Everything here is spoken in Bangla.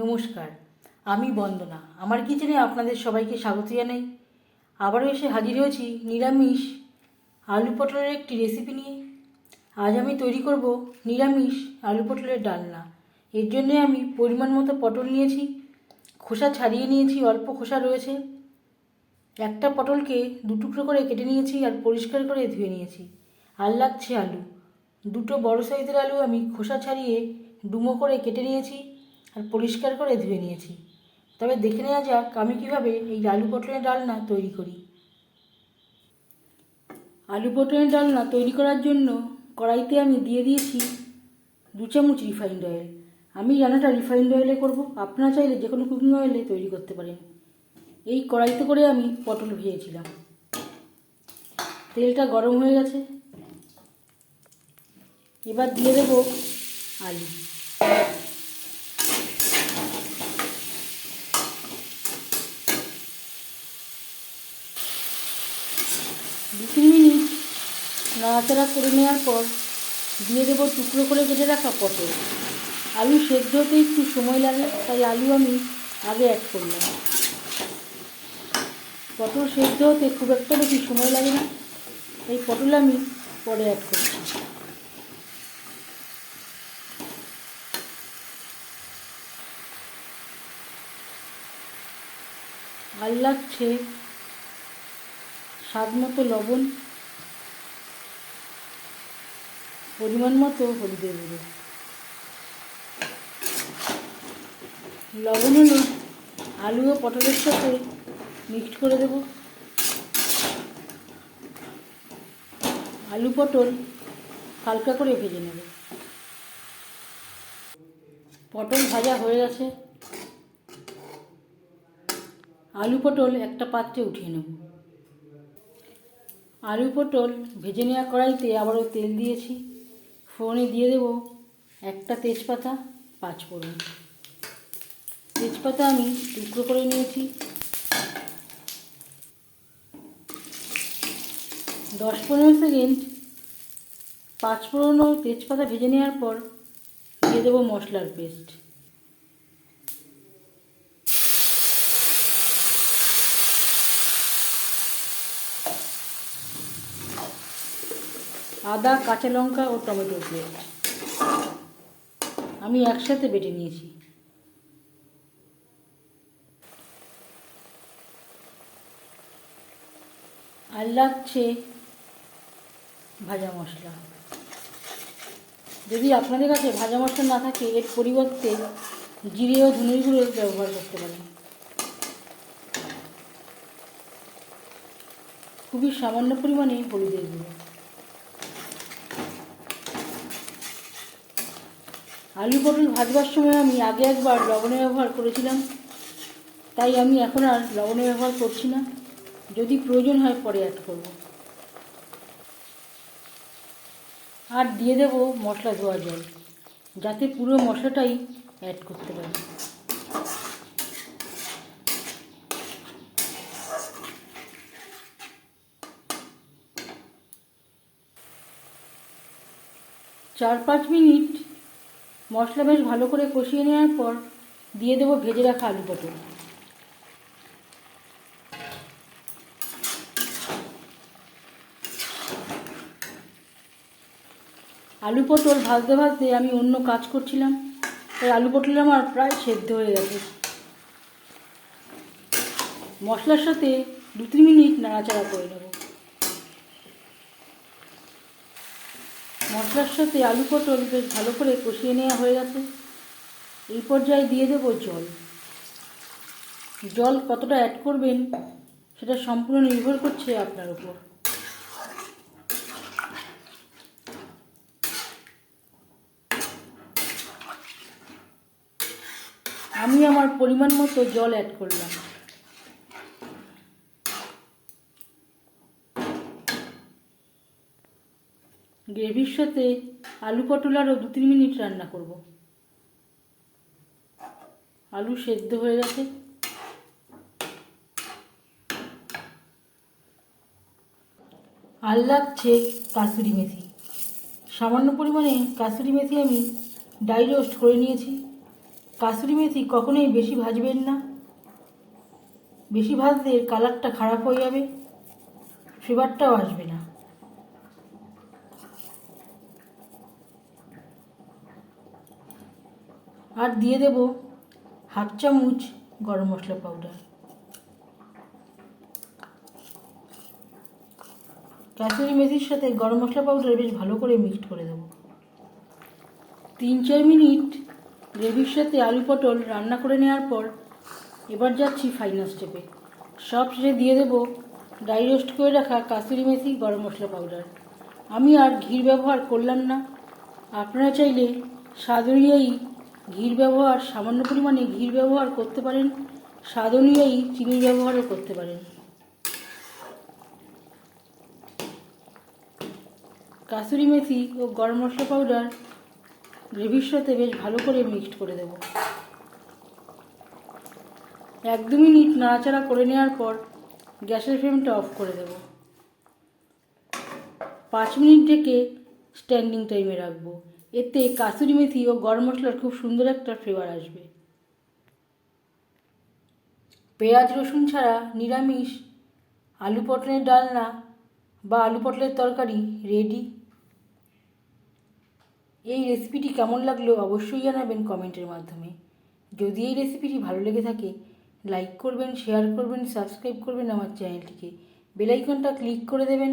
নমস্কার, আমি বন্দনা। আমার কিচেনে আপনাদের সবাইকে স্বাগত জানাই। আবারও এসে হাজির হয়েছি নিরামিষ আলু পটলের একটি রেসিপি নিয়ে। আজ আমি তৈরি করব নিরামিষ আলু পটলের ডালনা। এর জন্য আমি পরিমাণ মতো পটল নিয়েছি, খোসা ছাড়িয়ে নিয়েছি, অল্প খোসা রয়েছে। একটা পটলকে দু টুকরো করে কেটে নিয়েছি আর পরিষ্কার করে ধুয়ে নিয়েছি। আর লাগছে আলু। দুটো বড় সাইজের আলু আমি খোসা ছাড়িয়ে ডুমো করে কেটে নিয়েছি। আর পরিষ্কার করে ধুয়ে নিয়েছি। তবে দেখে নেওয়া যাক আমি কীভাবে এই আলু পটলের ডালনা তৈরি করি। আলু পটলের ডালনা তৈরি করার জন্য কড়াইতে আমি দিয়ে দিয়েছি দু চামচ রিফাইন্ড অয়েল। আমি রান্নাটা রিফাইন্ড অয়েলে করব, আপনারা চাইলে যে কোনো কুকিং অয়েলে তৈরি করতে পারেন। এই কড়াইতে করে আমি পটল ভেজেছিলাম। তেলটা গরম হয়ে গেছে। এবার দিয়ে দেব আলু। দু তিন মিনিট নাড়াচাড়া করে নেওয়ার পর দিয়ে দেবো টুকরো করে কেটে রাখা পটল। আলু সেদ্ধ হতে একটু সময় লাগে, তাই আলু আমি আগে অ্যাড করলাম। পটল সেদ্ধ হতে খুব একটা বেশি সময় লাগে না, এই পটল আমি পরে অ্যাড করছি। আর লাগছে স্বাদ মতো লবণ, পরিমাণ মতো হলুদের গুঁড়ো। লবণ হলুদ, আলু ও পটলের সাথে মিক্সড করে দেব। আলু, পটল হালকা করে ভেজে নেব। পটল ভাজা হয়ে গেছে। আলু, পটল একটা পাত্রে উঠিয়ে নেব। আলু পটল ভেজে নেওয়া কড়াইতে আবারও তেল দিয়েছি। ফোড়নে দিয়ে দেব একটা তেজপাতা, পাঁচ ফোড়ন। তেজপাতা আমি টুকরো করে নিয়েছি। দশ পনেরো সেকেন্ড পাঁচ ফোড়ন তেজপাতা ভেজে নেওয়ার পর দিয়ে দেবো মশলার পেস্ট। আদা, কাঁচা লঙ্কা ও টমেটো পেস্ট আমি একসাথে বেটে নিয়েছি। আর লাগছে ভাজা মশলা। যদি আপনাদের কাছে ভাজা মশলা না থাকে, এর পরিবর্তে জিরে ও ধনের গুঁড়ো ব্যবহার করতে পারেন। খুবই সামান্য পরিমাণে হলুদের গুঁড়ো। আলু পটল ভাজবার সময় আমি আগে একবার লবণের ব্যবহার করেছিলাম। তাই আমি এখন আর লবণের ব্যবহার করছি না। যদি প্রয়োজন হয় পরে অ্যাড করব। আর দিয়ে দেব মশলা ধোয়া জল, যাতে পুরো মশলাটাই অ্যাড করতে পারি। চার পাঁচ মিনিট মশলা বেশ ভালো করে কষিয়ে নেওয়ার পর দিয়ে দেবো ভেজে রাখা আলু পটল। আলু পটল ভাজতে ভাজতে আমি অন্য কাজ করছিলাম, তাই আলু পটল আমার প্রায় সেদ্ধ হয়ে গেছে। মশলার সাথে দু তিন মিনিট নাড়াচাড়া করে নেব। মশলার সাথে আলু পটল বেশ ভালো করে কষিয়ে নেওয়া হয়ে গেছে। এই পর্যায়ে দিয়ে দেব জল। জল কতটা অ্যাড করবেন সেটা সম্পূর্ণ নির্ভর করছে আপনার উপর। আমি আমার পরিমাণ মতো জল অ্যাড করলাম। গ্রেভির সাথে আলু পটল আরও দু তিন মিনিট রান্না করব। আলু সেদ্ধ হয়ে গেছে। আর লাগছে কাসুরি মেথি। সামান্য পরিমাণে কাসুরি মেথি আমি ডাই রোস্ট করে নিয়েছি। কাসুরি মেথি কখনোই বেশি ভাজবেন না। বেশি ভাজলে কালারটা খারাপ হয়ে যাবে। ফ্লেভারটাও আসবে না। আর দিয়ে দেব হাফ চামচ গরম মশলা পাউডার কাসুরি মেথির সাথে গরম মশলা পাউডার বেশ ভালো করে মিক্সড করে দেবো। তিন চার মিনিট গ্রেভির সাথে আলু পটল রান্না করে নেওয়ার পর এবার যাচ্ছি ফাইনাল স্টেপে সব শেষে দিয়ে দেবো ড্রাই রোস্ট করে রাখা কাসুরি মেথি গরম মশলা পাউডার আমি আর ঘির ব্যবহার করলাম না। আপনারা চাইলে অনুযায়ী ঘির ব্যবহার, সামান্য পরিমাণে ঘির ব্যবহার করতে পারেন স্বাদ অনুযায়ী চিনির ব্যবহারও করতে পারেন। কাসুরি মেথি ও গরম মশলা পাউডার গ্রেভির সাথে বেশ ভালো করে মিক্সড করে দেব। এক দু মিনিট নাড়াচাড়া করে নেওয়ার পর গ্যাসের ফ্লেমটা অফ করে দেব। পাঁচ মিনিট ডেকে স্ট্যান্ডিং টাইমে রাখব। এতে কাসুরি মেথি ও গরম মশলার খুব সুন্দর একটা ফ্লেভার আসবে। পেঁয়াজ, রসুন ছাড়া নিরামিষ, আলু পটলের ডালনা বা আলু পটলের তরকারি রেডি এই রেসিপিটি কেমন লাগল অবশ্যই জানাবেন কমেন্টের মাধ্যমে। যদি এই রেসিপিটি ভালো লেগে থাকে লাইক করবেন শেয়ার করবেন সাবস্ক্রাইব করবেন আমার চ্যানেলটিকে বেলাইকনটা ক্লিক করে দেবেন।